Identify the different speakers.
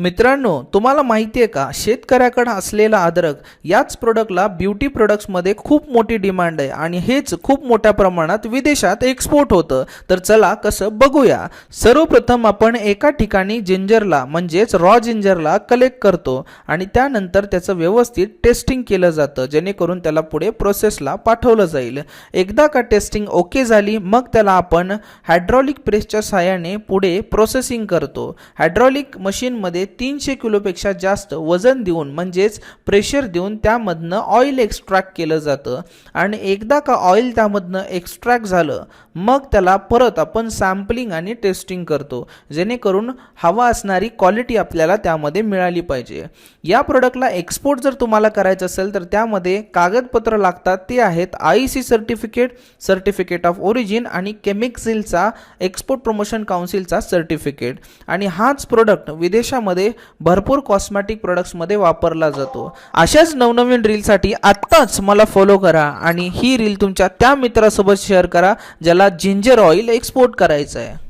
Speaker 1: मित्रांनो तुम्हाला माहिती आहे का शेतकऱ्याकडं असलेला अद्रक याच प्रोडक्टला ब्युटी प्रोडक्ट्समध्ये खूप मोठी डिमांड आहे आणि हेच खूप मोठ्या प्रमाणात विदेशात एक्सपोर्ट होतं. तर चला कसं बघूया. सर्वप्रथम आपण एका ठिकाणी जिंजरला म्हणजेच रॉ जिंजरला कलेक्ट करतो आणि त्यानंतर त्याचं व्यवस्थित टेस्टिंग केलं जातं जेणेकरून त्याला पुढे प्रोसेसला पाठवलं जाईल. एकदा का टेस्टिंग ओके झाली मग त्याला आपण हायड्रॉलिक प्रेसच्या सहाय्याने पुढे प्रोसेसिंग करतो. हायड्रॉलिक मशीनमध्ये तीनशे किलोपेक्षा जास्त वजन देऊन म्हणजेच प्रेशर देऊन त्यामधनं ऑइल एक्स्ट्रॅक्ट केलं जातं. आणि एकदा का ऑइल त्यामधनं एक्स्ट्रॅक्ट झालं मग त्याला परत आपण सॅम्पलिंग आणि टेस्टिंग करतो. जेणेकरून हवा असणारी क्वालिटी आपल्याला त्यामध्ये मिळाली पाहिजे. या प्रोडक्टला एक्सपोर्ट जर तुम्हाला करायचं असेल तर त्यामध्ये कागदपत्र लागतात. ते आहेत I C certificate certificate of origin आणि केमिक्सिलचा एक्सपोर्ट प्रमोशन काउन्सिलचा सर्टिफिकेट आणि हाच प्रोडक्ट विदेशामध्ये भरपूर कॉस्मॅटिक प्रोडक्ट्समध्ये वापरला जातो. अशाच नवनवीन रीलसाठी आत्ताच मला फॉलो करा आणि ही रील तुमच्या त्या मित्रासोबत शेअर करा ज्याला जिंजर ऑइल एक्सपोर्ट करायचं आहे